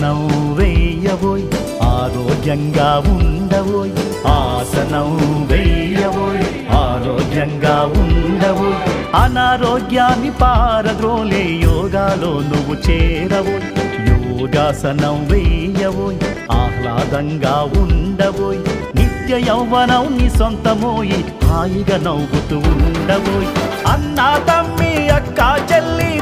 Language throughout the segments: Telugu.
వేయబోయ్ ఆరోగ్యంగా ఉండబోయ్ ఆసనం వేయబోయ్ ఆరోగ్యంగా ఉండబోయ్. అనారోగ్యాన్ని పారద్రోలే యోగాలో నువ్వు చేరవోయ్ యోగాసనం వేయబోయ్ ఆహ్లాదంగా ఉండబోయ్. నిత్య యౌవనం నీ సొంతమోయి హాయిగా నవ్వుతూ ఉండబోయ్. అన్నా తమ్మి అక్క చెల్లి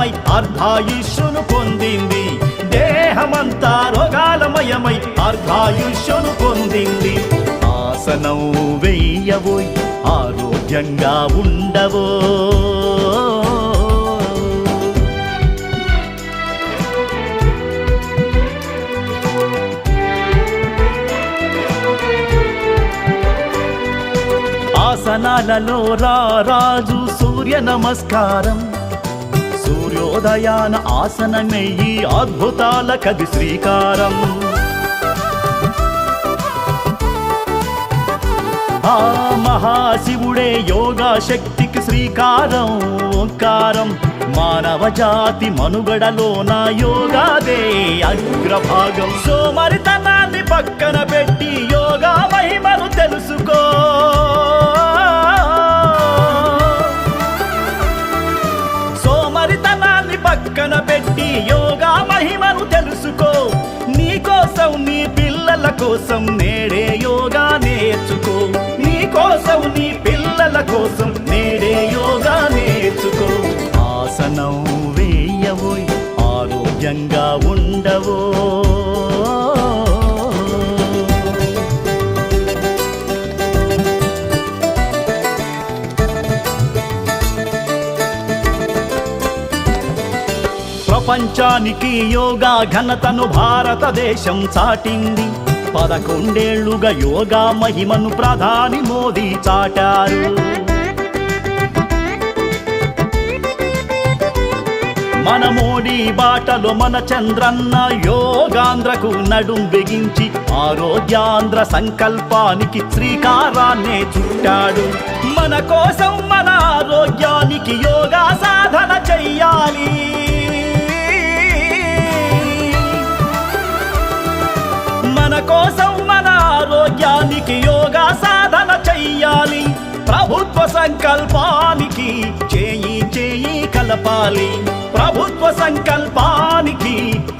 రోగాలమై అర్ధాయుష్యును పొందింది. దేహమంతా రోగాలమయమై అర్ధాయుష్యును పొందింది. ఆసనం వెయ్యబోయ్ ఆరోగ్యంగా ఉండవో. ఆసనాలలో రా రాజు సూర్య నమస్కారం. సూర్యోదయాన ఆసనమెయ్యి అద్భుతాల కది శ్రీకారం. ఆ మహాశివుడే యోగా శక్తికి శ్రీకారం ఓంకారం. మానవ జాతి మనుగడలోన యోగాదే అగ్రభాగం. సోమరితనాన్ని పక్కన పెట్టి యోగా మహిమను తెలుసుకో. పిల్లల కోసం నేడే యోగా నేర్చుకో. నీ కోసం నీ పిల్లల కోసం నేడే యోగా నేర్చుకో. ఆసనం వేయవో ఆరోగ్యంగా ఉండవో. ప్రపంచానికి యోగా ఘనతను భారతదేశం చాటింది. పదకొండేళ్ళుగా యోగా మహిమను ప్రధాని మోదీ చాటారు. మన మోడీ బాటలో మన చంద్రన్న యోగాంధ్రకు నడుం బిగించి ఆరోగ్యాంధ్ర సంకల్పానికి శ్రీకారాన్నే చుట్టాడు. మన కోసం మన ఆరోగ్యానికి యోగా సాధన చెయ్యాలి. సంకల్పానికి చేయి చేయి కలపాలి. ప్రభుత్వ సంకల్పానికి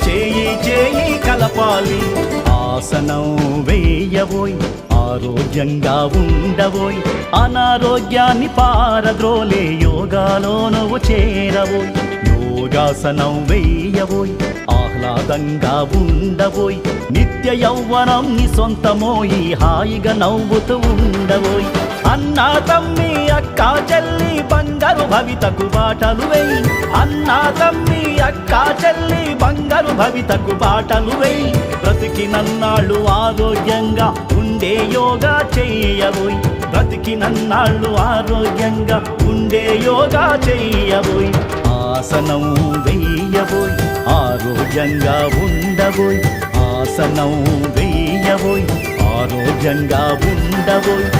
చేయి చేయి కలపాలి. ఆసనం వేయబోయ్ ఆరోగ్యంగా ఉండబోయ్ అనారోగ్యాన్ని పారద్రోలే యోగాలో నువ్వు చేరబోయ్. యోగాసనం వేయబోయ్ ఆహ్లాదంగా ఉండబోయ్ నిత్య యౌవనం నీ సొంతమోయి హాయిగా నవ్వుతూ ఉండబోయ్. అన్నా తమ్మి అక్క చెల్లి బంగారు భవితకు బాటలు వేయి. అన్నా తమ్మి అక్క చెల్లి బంగారు భవితకు బాటలు వేయి. బ్రతికి నన్నాళ్ళు ఆరోగ్యంగా ఉండే యోగా చేయబోయ్. బ్రతికి నన్నాళ్ళు ఆరోగ్యంగా ఉండే యోగా చేయబోయ్. ఆసనం వెయ్యబోయి ఆరోగ్యంగా ఉండబోయ్. ఆసనం వెయ్యబోయి ఆరోగ్యంగా ఉండబోయ్.